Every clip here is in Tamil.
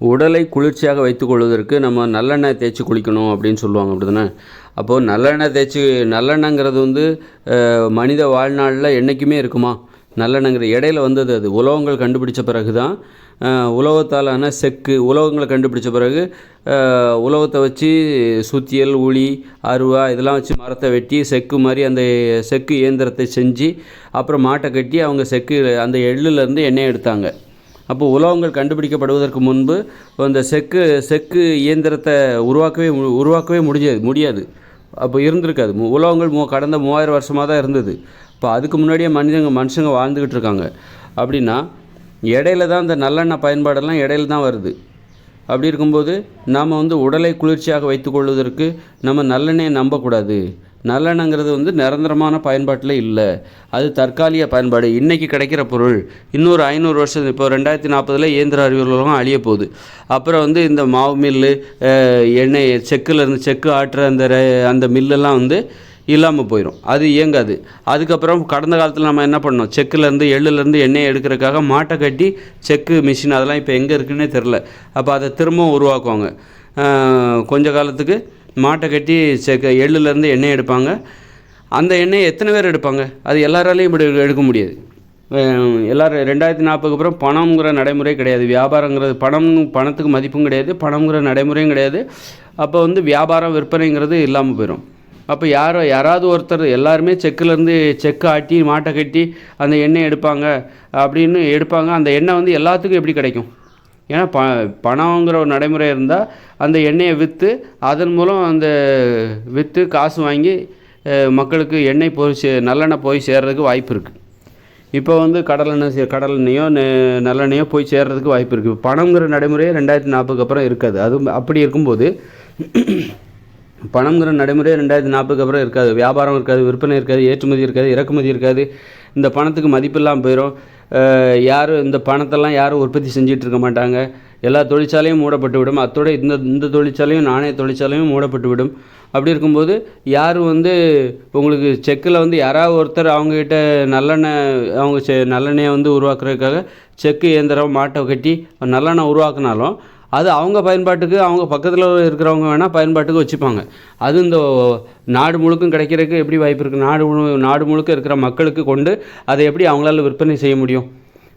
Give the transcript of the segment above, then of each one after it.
உடலை குளிர்ச்சியாக வைத்துக்கொள்வதற்கு நம்ம நல்லெண்ணெய் தேய்ச்சி குளிக்கணும் அப்படின்னு சொல்லுவாங்க அப்படி தானே அப்போது நல்லெண்ணெய் தேய்ச்சி நல்லெண்ணங்கிறது வந்து மனித வாழ்நாளில் என்றைக்குமே இருக்குமா? நல்லெண்ணங்கிற இடையில வந்தது அது. உலோகங்கள் கண்டுபிடிச்ச பிறகு தான் உலோகத்தாலான செக்கு உலோகங்களை கண்டுபிடிச்ச பிறகு உலோகத்தை வச்சு சுத்தியல் உளி அருவா இதெல்லாம் வச்சு மரத்தை வெட்டி செக்கு மாதிரி அந்த செக்கு இயந்திரத்தை செஞ்சு அப்புறம் மாட்டை கட்டி அவங்க செக்கு அந்த எள்ளுலேருந்து எண்ணெய் எடுத்தாங்க. அப்போ உலோகங்கள் கண்டுபிடிக்கப்படுவதற்கு முன்பு அந்த செக்கு செக்கு இயந்திரத்தை உருவாக்கவே மு- உருவாக்கவே முடியாது முடியாது. அப்போ இருந்திருக்காது. மு- உலோகங்கள் மூ கடந்த மூவாயிரம் வருஷமாக தான் இருந்தது. இப்போ அதுக்கு முன்னாடியே மனிதங்க மனுஷங்க வாழ்ந்துக்கிட்டு இருக்காங்க. அப்படின்னா இடையில தான் இந்த நல்லெண்ணெய் பயன்பாடெல்லாம் இடையில தான் வருது. அப்படி இருக்கும்போது நாம் வந்து உடலை குளிர்ச்சியாக வைத்துக்கொள்வதற்கு நம்ம நல்லெண்ணெயை நம்பக்கூடாது. நல்லெண்ணங்கிறது வந்து நிரந்தரமான பயன்பாட்டில் இல்லை. அது தற்காலிக பயன்பாடு. இன்றைக்கி கிடைக்கிற பொருள் இன்னொரு ஐநூறு வருஷம் இப்போ ரெண்டாயிரத்தி நாற்பதில் இயந்திர அறிவியல் அழிய போகுது. அப்புறம் வந்து இந்த மாவு மில்லு எண்ணெய் செக்கில் இருந்து செக்கு ஆட்டுற அந்த அந்த மில்லெல்லாம் வந்து இல்லாமல் போயிடும் அது இயங்காது. அதுக்கப்புறம் கடந்த காலத்தில் நம்ம என்ன பண்ணோம்? செக்குலேருந்து எள்ளுலேருந்து எண்ணெய் எடுக்கிறதுக்காக மாட்டை கட்டி செக்கு மிஷின் அதெல்லாம் இப்போ எங்கே இருக்குன்னே தெரில அப்போ அதை திரும்பவும் உருவாக்குவாங்க. கொஞ்ச காலத்துக்கு மாட்டை கட்டி செக்க எள்ளுலேருந்து எண்ணெய் எடுப்பாங்க. அந்த எண்ணெயை எத்தனை பேர் எடுப்பாங்க? அது எல்லாராலையும் இப்படி எடுக்க முடியாது. எல்லோரும் ரெண்டாயிரத்தி நாற்பதுக்கு அப்புறம் பணம்ங்கிற நடைமுறை கிடையாது. வியாபாரங்கிறது பணம் பணத்துக்கு மதிப்பும் கிடையாது. பணம்ங்கிற நடைமுறையும் கிடையாது. அப்போ வந்து வியாபாரம் விற்பனைங்கிறது இல்லாமல் போயிடும் அப்போ யாரோ யாராவது ஒருத்தர் எல்லாருமே செக்கிலேருந்து செக்கு ஆட்டி மாட்டை கட்டி அந்த எண்ணெய் எடுப்பாங்க அப்படின்னு எடுப்பாங்க. அந்த எண்ணெய் வந்து எல்லாத்துக்கும் எப்படி கிடைக்கும்? ஏன்னா ப பணங்கிற ஒரு நடைமுறை இருந்தால் அந்த எண்ணெயை விற்று அதன் மூலம் அந்த விற்று காசு வாங்கி மக்களுக்கு எண்ணெய் போய் சே நல்லெண்ணெய் போய் சேர்றதுக்கு வாய்ப்பு இருக்குது இப்போ வந்து கடலெண்ணெய் சே கடலெண்ணெயோ நெ- நல்லெண்ணெயோ போய் சேர்றதுக்கு வாய்ப்பு இருக்குது பணங்கிற நடைமுறையே ரெண்டாயிரத்தி நாற்பதுக்கு அப்புறம் இருக்காது. அது அப்படி இருக்கும்போது பணங்கிற நடைமுறை ரெண்டாயிரத்தி நாற்பதுக்கு அப்புறம் இருக்காது. வியாபாரம் இருக்காது விற்பனை இருக்காது ஏற்றுமதி இருக்காது இறக்குமதி இருக்காது. இந்த பணத்துக்கு மதிப்பு இல்லாமல் போயிடும் யாரும் இந்த பணத்தெல்லாம் யாரும் உற்பத்தி செஞ்சிட்டு இருக்க மாட்டாங்க. எல்லா தொழிற்சாலையும் மூடப்பட்டு விடும். அத்தோட இந்த இந்த தொழிற்சாலையும் நாணய தொழிற்சாலையும் மூடப்பட்டு விடும். அப்படி இருக்கும்போது யாரும் வந்து உங்களுக்கு செக்கில் வந்து யாராவது ஒருத்தர் அவங்கக்கிட்ட நல்லெண்ணெய் அவங்க செ நல்லெண்ணெயை வந்து உருவாக்குறதுக்காக செக்கு இயந்திரம் மாட்டை கட்டி நல்லெண்ணெய் உருவாக்குனாலும் அது அவங்க பயன்பாட்டுக்கு அவங்க பக்கத்தில் இருக்கிறவங்க வேணால் பயன்பாட்டுக்கு வச்சுப்பாங்க. அது இந்த நாடு முழுக்கும் கிடைக்கிறதுக்கு எப்படி வாய்ப்பு இருக்குது நாடு முழு நாடு முழுக்க இருக்கிற மக்களுக்கு கொண்டு அதை எப்படி அவங்களால விற்பனை செய்ய முடியும்?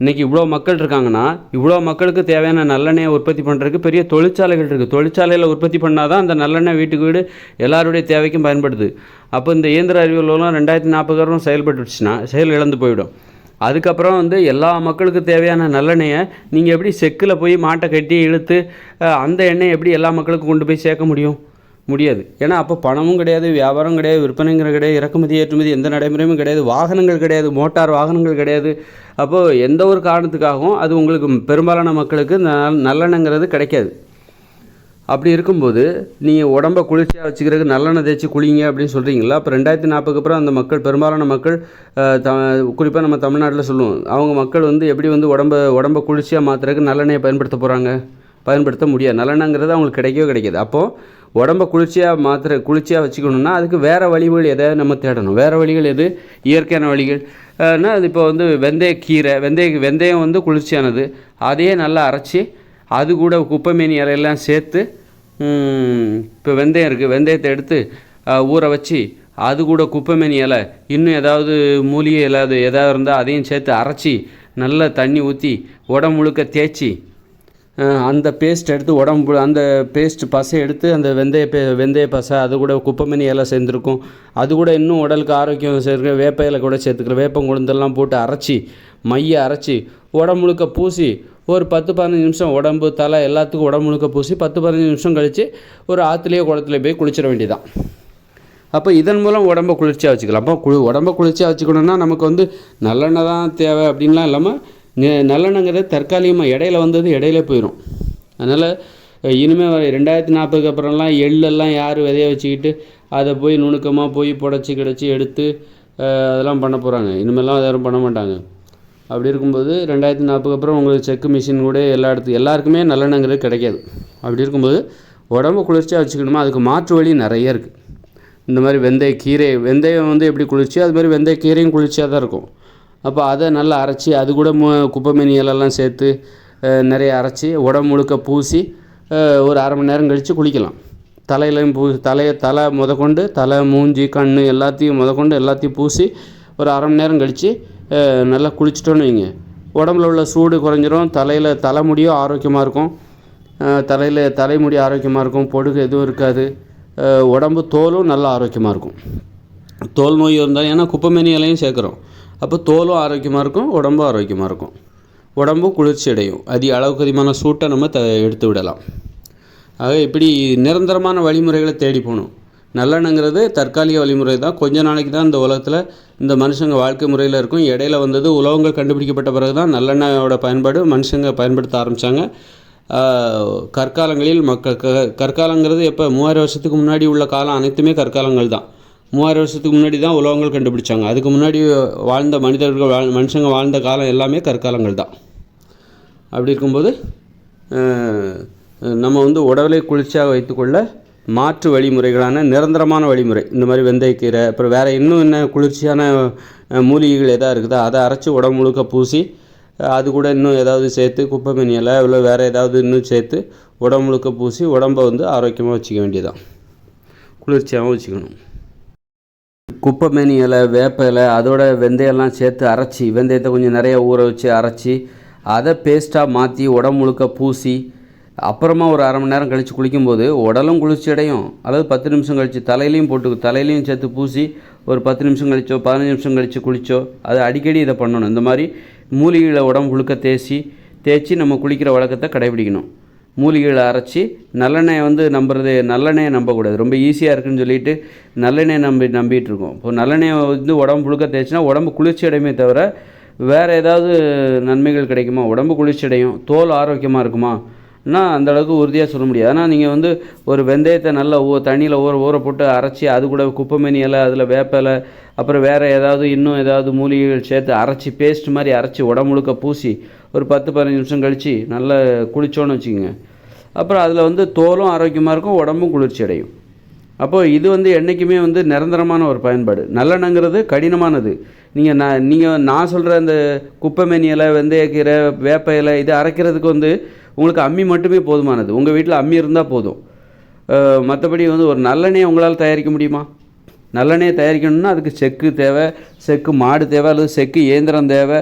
இன்றைக்கி இவ்வளோ மக்கள் இருக்காங்கன்னா இவ்வளோ மக்களுக்கு தேவையான நல்லெண்ணெயை உற்பத்தி பண்ணுறதுக்கு பெரிய தொழிற்சாலைகள் இருக்குது தொழிற்சாலையில் உற்பத்தி பண்ணால் தான் அந்த நல்லெண்ணெய் வீட்டுக்கு வீடு எல்லாருடைய தேவைக்கும் பயன்படுது. அப்போ இந்த இயந்திர அறிவியலும் ரெண்டாயிரத்தி நாற்பது வரும் செயல்பட்டுச்சுன்னா செயல் இழந்து போயிடும். அதுக்கப்புறம் வந்து எல்லா மக்களுக்கு தேவையான நல்லெண்ணெயை நீங்கள் எப்படி செக்கில் போய் மாட்டை கட்டி இழுத்து அந்த எண்ணெயை எப்படி எல்லா மக்களுக்கும் கொண்டு போய் சேர்க்க முடியும்? முடியாது. ஏன்னா அப்போ பணமும் கிடையாது வியாபாரம் கிடையாது விற்பனைங்கிற கிடையாது இறக்குமதி ஏற்றுமதி எந்த நடைமுறையும் கிடையாது வாகனங்கள் கிடையாது மோட்டார் வாகனங்கள் கிடையாது. அப்போது எந்த ஒரு காரணத்துக்காகவும் அது உங்களுக்கு பெரும்பாலான மக்களுக்கு நல்லெண்ணங்கிறது கிடைக்காது. அப்படி இருக்கும்போது நீங்கள் உடம்ப குளிர்ச்சியாக வச்சுக்கிறதுக்கு நல்லெண்ணெய் தேய்ச்சி குளிங்க அப்படின்னு சொல்கிறீங்களா அப்போ ரெண்டாயிரத்தி நாற்பதுக்கு அப்புறம் அந்த மக்கள் பெரும்பாலான மக்கள் த குறிப்பாக நம்ம தமிழ்நாட்டில் சொல்லுவோம் அவங்க மக்கள் வந்து எப்படி வந்து உடம்ப உடம்ப குளிர்ச்சியாக மாற்றுறதுக்கு நல்லெண்ணெயை பயன்படுத்த போகிறாங்க பயன்படுத்த முடியாது. நல்லெண்ணங்கிறது அவங்களுக்கு கிடைக்கவே கிடைக்காது. அப்போது உடம்ப குளிர்ச்சியாக மாற்றுற குளிர்ச்சியாக வச்சுக்கணுன்னா அதுக்கு வேறு வழிகள் எதாவது நம்ம தேடணும்? வேறு வழிகள் எது? இயற்கையான வழிகள். ஆனால் அது இப்போ வந்து வெந்தயக்கீரை வெந்தய வெந்தயம் வந்து குளிர்ச்சியானது. அதையே நல்லா அரைச்சி அது கூட குப்பைமேனி இலையெல்லாம் சேர்த்து இப்போ வெந்தயம் இருக்குது வெந்தயத்தை எடுத்து ஊற வச்சு அது கூட குப்பைமேனி இலை இன்னும் ஏதாவது மூலிகை இல்லாது எதாவது இருந்தால் அதையும் சேர்த்து அரைச்சி நல்லா தண்ணி ஊற்றி உடம்பு முழுக்க தேய்ச்சி அந்த பேஸ்ட் எடுத்து உடம்பு அந்த பேஸ்ட் பசை எடுத்து அந்த வெந்தய பே வெந்தய பசை அது கூட குப்பைமணி இலை சேர்ந்துருக்கும். அது கூட இன்னும் உடலுக்கு ஆரோக்கியம் சேர்க்க வேப்ப இலை கூட சேர்த்துக்கிற வேப்பங்குழுந்தெல்லாம் போட்டு அரைச்சி மைய அரைச்சி உடம்பு முழுக்க பூசி ஒரு பத்து பதினஞ்சு நிமிஷம் உடம்பு தலை எல்லாத்துக்கும் உடம்பு முழுக்க பூசி பத்து பதினஞ்சு நிமிஷம் கழித்து ஒரு ஆற்றுலேயோ குளத்துல போய் குளிச்சிட வேண்டியதான் அப்போ இதன் மூலம் உடம்ப குளிர்ச்சியாக வச்சுக்கலாம். அப்போ குளி உடம்ப குளிர்ச்சியாக வச்சுக்கணுன்னா நமக்கு வந்து நல்லெண்ணெய் தான் தேவை அப்படின்லாம் இல்லாமல் நெ- தற்காலிகமாக இடையில வந்தது இடையில போயிடும் அதனால் இனிமேல் வர ரெண்டாயிரத்தி நாற்பதுக்கு அப்புறம்லாம் எள்ளெல்லாம் யார் விதைய வச்சுக்கிட்டு அதை போய் நுணுக்கமாக போய் புடச்சி கிடச்சி எடுத்து அதெல்லாம் பண்ண போகிறாங்க இனிமேல்லாம் அதை யாரும் பண்ண மாட்டாங்க. அப்படி இருக்கும்போது ரெண்டாயிரத்தி நாற்பதுக்கு அப்புறம் உங்களுக்கு செக்கு மிஷின் கூட எல்லா இடத்து எல்லாருக்குமே நல்லெண்ணங்கிறது கிடைக்காது. அப்படி இருக்கும்போது உடம்பு குளிர்ச்சியாக வச்சுக்கணுமா? அதுக்கு மாற்று வழி நிறைய இருக்குது இந்த மாதிரி வெந்தய கீரை வெந்தயம் வந்து எப்படி குளிர்ச்சியோ அது மாதிரி வெந்தய கீரையும் குளிர்ச்சியாக தான் இருக்கும். அப்போ அதை நல்லா அரைச்சி அது கூட மு குப்பைமேனி இலெல்லாம் சேர்த்து நிறைய அரைச்சி உடம்பு முழுக்க பூசி ஒரு அரை மணி நேரம் கழித்து குளிக்கலாம். தலையிலையும் பூ தலையை தலை முதற்கொண்டு தலை மூஞ்சி கண் எல்லாத்தையும் முதற்கொண்டு எல்லாத்தையும் பூசி ஒரு அரை மணி நேரம் கழித்து நல்லா குளிச்சிட்டோன்னு வைங்க. உடம்புல உள்ள சூடு குறைஞ்சிரும். தலையில் தலைமுடியும் ஆரோக்கியமாக இருக்கும். தலையில் தலைமுடி ஆரோக்கியமாக இருக்கும். பொடுகு எதுவும் இருக்காது. உடம்பு தோலும் நல்லா ஆரோக்கியமாக இருக்கும். தோல் நோய் இருந்தால் ஏன்னா குப்பைமேனி இலையும் சேர்க்குறோம். அப்போ தோலும் ஆரோக்கியமாக இருக்கும். உடம்பும் ஆரோக்கியமாக இருக்கும். உடம்பும் குளிர்ச்சி அடையும். அதிக அளவுக்கு அதிகமான சூட்டை நம்ம த எடுத்து விடலாம். ஆக இப்படி நிரந்தரமான வழிமுறைகளை தேடி போகணும். நல்லெண்ணங்கிறது தற்காலிக வழிமுறை தான். கொஞ்ச நாளைக்கு தான் இந்த உலகத்தில் இந்த மனுஷங்க வாழ்க்கை முறையில் இருக்கும். இடையில வந்தது உலகங்கள் கண்டுபிடிக்கப்பட்ட பிறகு தான் நல்லெண்ணெயோட பயன்பாடு மனுஷங்க பயன்படுத்த ஆரம்பித்தாங்க கற்காலங்களில் மக்கள் க கற்காலங்கிறது எப்போ? மூவாயிரம் வருஷத்துக்கு முன்னாடி உள்ள காலம் அனைத்துமே கற்காலங்கள் தான். மூவாயிரம் வருஷத்துக்கு முன்னாடி தான் உலகங்கள் கண்டுபிடிச்சாங்க. அதுக்கு முன்னாடி வாழ்ந்த மனிதர்கள் வாழ் மனுஷங்க வாழ்ந்த காலம் எல்லாமே கற்காலங்கள் தான். அப்படி இருக்கும்போது நம்ம வந்து உடலை குளிர்ச்சியாக வைத்துக்கொள்ள மாற்று வழிமுறைகளான நிரந்தரமான வழிமுறை. இந்த மாதிரி வெந்தயக்கீரை அப்புறம் வேறு இன்னும் என்ன குளிர்ச்சியான மூலிகைகள் எதாவது இருக்குதோ அதை அரைச்சி உடம்பு முழுக்க பூசி அது கூட இன்னும் ஏதாவது சேர்த்து குப்பைமேனி இலை இல்லை வேறு ஏதாவது இன்னும் சேர்த்து உடம்பு முழுக்க பூசி உடம்பை வந்து ஆரோக்கியமாக வச்சுக்க வேண்டியதான் குளிர்ச்சியாகவும் வச்சுக்கணும். குப்பைமேனி இலை வேப்ப இலை அதோட வெந்தயம்லாம் சேர்த்து அரைச்சி வெந்தயத்தை கொஞ்சம் நிறைய ஊற வச்சு அரைச்சி அதை பேஸ்ட்டாக மாற்றி உடம்பு முழுக்க பூசி அப்புறமா ஒரு அரை மணி நேரம் கழித்து குளிக்கும்போது உடலும் குளிர்ச்சி அடையும். அல்லது பத்து நிமிஷம் கழித்து தலையிலையும் போட்டு தலையிலையும் சேர்த்து பூசி ஒரு பத்து நிமிஷம் கழிச்சோ பதினஞ்சு நிமிஷம் கழித்து குளிச்சோ அது அடிக்கடி இதை பண்ணணும். இந்த மாதிரி மூலிகைகளை உடம்பு முழுக்க தேய்ச்சி தேய்ச்சி நம்ம குளிக்கிற வழக்கத்தை கடைபிடிக்கணும். மூலிகைகளை அரைச்சி நல்லெண்ணெயை வந்து நம்புறது நல்லெண்ணெயை நம்பக்கூடாது. ரொம்ப ஈஸியாக இருக்குன்னு சொல்லிட்டு நல்லெண்ணெயை நம்பி நம்பிட்டு இருக்கோம். இப்போ நல்லெண்ணெயை வந்து உடம்பு முழுக்க தேய்ச்சினா உடம்பு குளிர்ச்சி அடையுமே தவிர வேறு ஏதாவது நன்மைகள் கிடைக்குமா? உடம்பு குளிர்ச்சி அடையும். தோல் ஆரோக்கியமாக இருக்குமா? ஆனால் அந்த அளவுக்கு உறுதியாக சொல்ல முடியாது. ஆனால் நீங்கள் வந்து ஒரு வெந்தயத்தை நல்லா ஊ தண்ணியில் ஊற ஊற போட்டு அரைச்சி அது கூட குப்பைமேனி இலை அதில் வேப்பலை அப்புறம் வேறு ஏதாவது இன்னும் ஏதாவது மூலிகைகள் சேர்த்து அரைச்சி பேஸ்ட் மாதிரி அரைச்சி உடம்பு முழுக்க பூசி ஒரு பத்து பதினஞ்சு நிமிஷம் கழித்து நல்லா குளிச்சோன்னு வச்சுக்கோங்க. அப்புறம் அதில் வந்து தோலும் ஆரோக்கியமாக இருக்கும் உடம்பும் குளிர்ச்சி அடையும். அப்போது இது வந்து என்றைக்குமே வந்து நிரந்தரமான ஒரு பயன்பாடு. நல்லெண்ணங்கிறது கடினமானது. நீங்கள் நான் நீங்கள் நான் சொல்கிற அந்த குப்பைமேனி இலை வெந்தயக்கீரை வேப்ப இலை இது அரைக்கிறதுக்கு வந்து உங்களுக்கு அம்மி மட்டுமே போதுமானது. உங்கள் வீட்டில் அம்மி இருந்தால் போதும். மற்றபடி வந்து ஒரு நல்லெண்ணெயை உங்களால் தயாரிக்க முடியுமா? நல்லெண்ணெயை தயாரிக்கணும்னா அதுக்கு செக்கு தேவை செக்கு மாடு தேவை அல்லது செக்கு இயந்திரம் தேவை.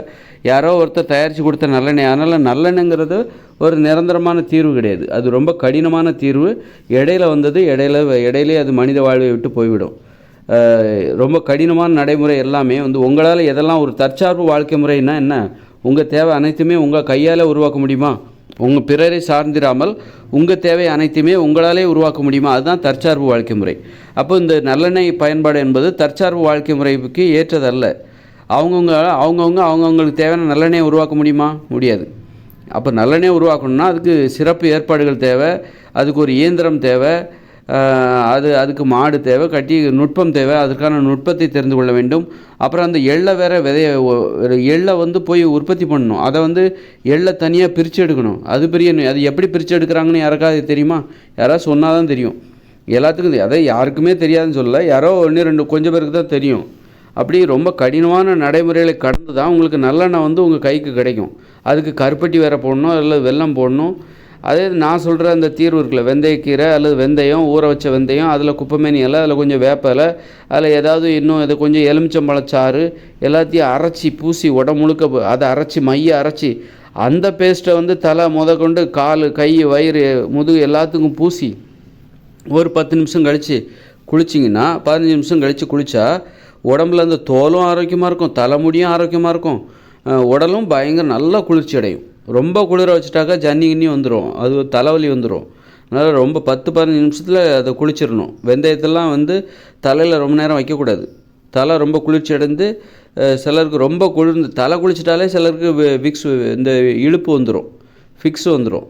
யாரோ ஒருத்தர் தயாரித்து கொடுத்த நல்லெண்ணெய். அதனால் நல்லெண்ணெய்ங்கிறது ஒரு நிரந்தரமான தீர்வு கிடையாது. அது ரொம்ப கடினமான தீர்வு. இடையில வந்தது இடையில இடையிலே அது மனித வாழ்வை விட்டு போய்விடும். ரொம்ப கடினமான நடைமுறை எல்லாமே வந்து உங்களால் எதெல்லாம் ஒரு தற்சார்பு வாழ்க்கை முறைன்னா என்ன? உங்கள் தேவை அனைத்துமே உங்கள் கையால் உருவாக்க முடியுமா? உங்கள் பிறரை சார்ந்திராமல் உங்கள் தேவை அனைத்துமே உங்களாலே உருவாக்க முடியுமா? அதுதான் தற்சார்பு வாழ்க்கை முறை. அப்போ இந்த நல்லெண்ணெய் பயன்பாடு என்பது தற்சார்பு வாழ்க்கை முறைக்கு ஏற்றதல்ல. அவங்கவுங்க அவங்கவுங்க அவங்கவுங்களுக்கு தேவையான நல்லெண்ணெயை உருவாக்க முடியுமா? முடியாது. அப்போ நல்லெண்ணெய் உருவாக்கணும்னா அதுக்கு சிறப்பு ஏற்பாடுகள் தேவை அதுக்கு ஒரு இயந்திரம் தேவை அது அதுக்கு மாடு தேவை கட்டி நுட்பம் தேவை அதுக்கான நுட்பத்தை தெரிந்து கொள்ள வேண்டும். அப்புறம் அந்த எள்ளை வேற விதைய எள்ளை வந்து போய் உற்பத்தி பண்ணணும். அதை வந்து எள்ளை தனியாக பிரித்து எடுக்கணும். அது பெரிய அது எப்படி பிரித்து எடுக்கிறாங்கன்னு யாருக்காவது தெரியுமா? யாராவது சொன்னால் தான் தெரியும். எல்லாத்துக்கும் அதை யாருக்குமே தெரியாதுன்னு சொல்லலை. யாரோ ஒன்று ரெண்டு கொஞ்சம் பேருக்கு தான் தெரியும். அப்படி ரொம்ப கடினமான நடைமுறைகளை கடந்து தான் உங்களுக்கு நல்லெண்ணெய் வந்து உங்கள் கைக்கு கிடைக்கும். அதுக்கு கருப்பட்டி வேற போடணும் அல்லது வெல்லம் போடணும். அதே நான் சொல்கிற அந்த தீர்வு இருக்குல்ல. வெந்தயக்கீரை அல்லது வெந்தயம் ஊற வச்ச வெந்தயம் அதில் குப்பைமேனி இலை அதில் கொஞ்சம் வேப்பலை அதில் ஏதாவது இன்னும் இது கொஞ்சம் எலுமிச்சம்பழச்சாறு எல்லாத்தையும் அரைச்சி பூசி உடம்பு முழுக்க அதை அரைச்சி மைய அரைச்சி அந்த பேஸ்ட்டை வந்து தலை முத கொண்டு கால் கை வயிறு முதுகு எல்லாத்துக்கும் பூசி ஒரு பத்து நிமிஷம் கழித்து குளிச்சிங்கன்னா பதினஞ்சு நிமிஷம் கழித்து குளித்தா உடம்புல அந்த தோலும் ஆரோக்கியமாக இருக்கும் தலைமுடியும் ஆரோக்கியமாக இருக்கும். உடலும் பயங்கர நல்லா குளிர்ச்சி அடையும். ரொம்ப குளிர வச்சுட்டாக்கா ஜன்னி கிண்ணி வந்துடும் அது தலைவலி வந்துடும் அதனால் ரொம்ப பத்து பதினஞ்சு நிமிஷத்தில் அதை குளிச்சிடணும். வெந்தயத்தெல்லாம் வந்து தலையில் ரொம்ப நேரம் வைக்கக்கூடாது. தலை ரொம்ப குளிர்ச்சி அடைந்து சிலருக்கு ரொம்ப குளிர்ந்து தலை குளிச்சிட்டாலே சிலருக்கு விக்ஸ் இந்த இழுப்பு வந்துடும் ஃபிக்ஸ் வந்துடும்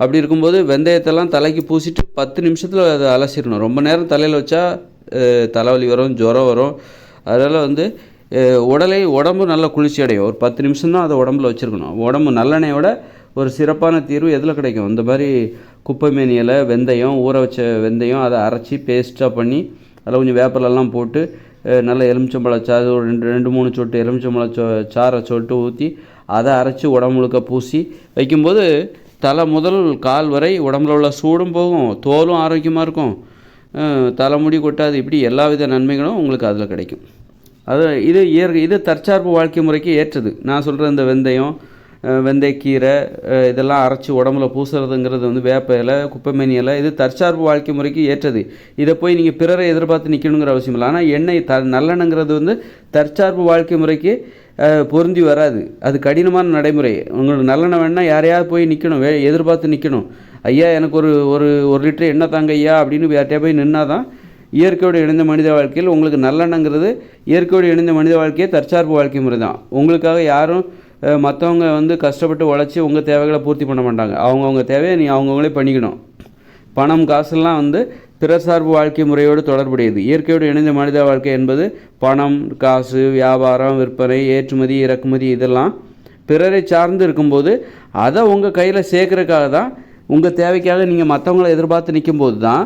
அப்படி இருக்கும்போது வெந்தயத்தெல்லாம் தலைக்கு பூசிட்டு பத்து நிமிஷத்தில் அதை அலசிடணும். ரொம்ப நேரம் தலையில் வச்சா தலைவலி வரும் ஜுரம் வரும். அதனால் வந்து உடலை உடம்பு நல்லா குளிர்ச்சி அடையும் ஒரு பத்து நிமிஷம் தான் அதை உடம்புல வச்சுருக்கணும். உடம்பு நல்லெண்ணெயோட ஒரு சிறப்பான தீர்வு எதில் கிடைக்கும்? இந்த மாதிரி குப்பை இலை வெந்தயம் ஊற வச்ச வெந்தயம் அதை அரைச்சி பேஸ்ட்டாக பண்ணி அதில் கொஞ்சம் வேப்பிலெல்லாம் போட்டு நல்லா எலுமிச்சம்பழ சாறு ஒரு ரெண்டு ரெண்டு மூணு சொட்டு எலுமிச்சம்பழ சோ சாறை சொட்டு ஊற்றி அதை அரைச்சி உடம்பு முழுக்க பூசி வைக்கும்போது தலை முதல் கால் வரை உடம்புல உள்ள சூடும் போகும். தோலும் ஆரோக்கியமாக இருக்கும். தலைமுடி கொட்டாது. இப்படி எல்லா வித நன்மைகளும் உங்களுக்கு அதில் கிடைக்கும். அது இது இயற்கை இது தற்சார்பு வாழ்க்கை முறைக்கு ஏற்றது. நான் சொல்கிற இந்த வெந்தயம் வெந்தயக்கீரை இதெல்லாம் அரைச்சி உடம்புல பூசுறதுங்கிறது வந்து வேப்ப இலை குப்பைமேனி இலை இது தற்சார்பு வாழ்க்கை முறைக்கு ஏற்றது. இதை போய் நீங்கள் பிறரை எதிர்பார்த்து நிற்கணுங்கிற அவசியம் இல்லை. ஆனால் எண்ணெய் த நல்லெண்ணங்கிறது வந்து தற்சார்பு வாழ்க்கை முறைக்கு பொருந்தி வராது. அது கடினமான நடைமுறை. உங்களுக்கு நல்லெண்ணெய் வேணால் யாரையாவது போய் நிற்கணும் வே எதிர்பார்த்து நிற்கணும் ஐயா எனக்கு ஒரு ஒரு ஒரு லிட்டர் எண்ணெய் தாங்க ஐயா அப்படின்னு யார்கிட்டயா போய் நின்னா தான் இயற்கையோடு இணைந்த மனித வாழ்க்கையில் உங்களுக்கு நல்லெண்ணங்கிறது இயற்கையோடு இணைந்த மனித வாழ்க்கையே தற்சார்பு வாழ்க்கை முறை தான் உங்களுக்காக யாரும் மற்றவங்க வந்து கஷ்டப்பட்டு உழைச்சி உங்கள் தேவைகளை பூர்த்தி பண்ண மாட்டாங்க. அவங்கவுங்க தேவையை நீ அவங்கவுங்களே பண்ணிக்கணும். பணம் காசுலாம் வந்து பிறர் சார்பு வாழ்க்கை முறையோடு தொடர்புடையது. இயற்கையோடு இணைந்த மனித வாழ்க்கை என்பது பணம் காசு வியாபாரம் விற்பனை ஏற்றுமதி இறக்குமதி இதெல்லாம் பிறரை சார்ந்து இருக்கும்போது அதை உங்கள் கையில் சேர்க்கறதுக்காக தான் உங்கள் தேவைக்காக நீங்கள் மற்றவங்களை எதிர்பார்த்து நிற்கும்போது தான்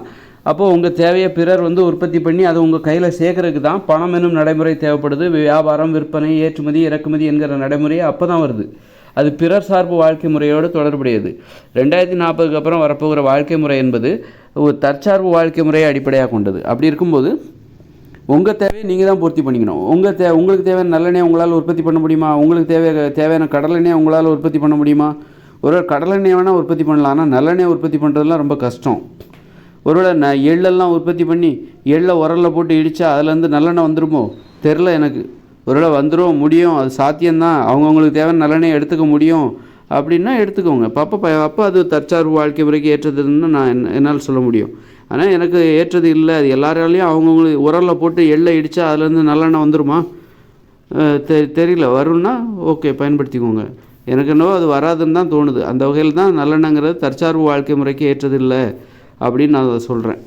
அப்போது உங்கள் தேவையை பிறர் வந்து உற்பத்தி பண்ணி அதை உங்கள் கையில் சேர்க்கறதுக்கு தான் பணம் என்னும் நடைமுறை தேவைப்படுது. வியாபாரம் விற்பனை ஏற்றுமதி இறக்குமதி என்கிற நடைமுறை அப்போ தான் வருது. அது பிறர் சார்பு வாழ்க்கை முறையோடு தொடர்புடையது. ரெண்டாயிரத்தி நாற்பதுக்கு அப்புறம் வரப்போகிற வாழ்க்கை முறை என்பது ஒரு தற்சார்பு வாழ்க்கை முறையை அடிப்படையாக கொண்டது. அப்படி இருக்கும்போது உங்கள் தேவையை நீங்கள் தான் பூர்த்தி பண்ணிக்கணும். உங்கள் தே உங்களுக்கு தேவையான நல்லெண்ணெய் உங்களால் உற்பத்தி பண்ண முடியுமா? உங்களுக்கு தேவை தேவையான கடலெண்ணெய் உங்களால் உற்பத்தி பண்ண முடியுமா? ஒரு கடலெண்ணெய் வேணால் உற்பத்தி பண்ணலாம். ஆனால் நல்லெண்ணெய் உற்பத்தி பண்ணுறதுலாம் ரொம்ப கஷ்டம். ஒருவேளை நான் எள்ளெல்லாம் உற்பத்தி பண்ணி எள்ளை உரலில் போட்டு இடித்தா அதுலேருந்து நல்லெண்ணெய் வந்துருமோ? தெரில எனக்கு. ஒருவேளை வந்துடும் முடியும் அது சாத்தியம்தான். அவங்கவுங்களுக்கு தேவையான நல்லெண்ணெய் எடுத்துக்க முடியும். அப்படின்னா எடுத்துக்கோங்க. அப்போ அப்போ அப்போ அது தற்சார்பு வாழ்க்கை முறைக்கு ஏற்றதுன்னு நான் என்ன- என்னால் சொல்ல முடியும். ஆனால் எனக்கு ஏற்றது இல்லை. அது எல்லாராலையும் அவங்கவுங்களுக்கு உரலில் போட்டு எள்ளை இடித்தா அதுலேருந்து நல்லெண்ணெய் வந்துருமா? தெ தெரியல. வரும்னா ஓகே பயன்படுத்திக்கோங்க. எனக்கு என்னவோ அது வராதுன்னு தான் தோணுது. அந்த வகையில் தான் நல்லெண்ணங்கிறது தற்சார்பு வாழ்க்கை முறைக்கு ஏற்றது இல்லை. அப்படின்னு நான் அதை சொல்கிறேன்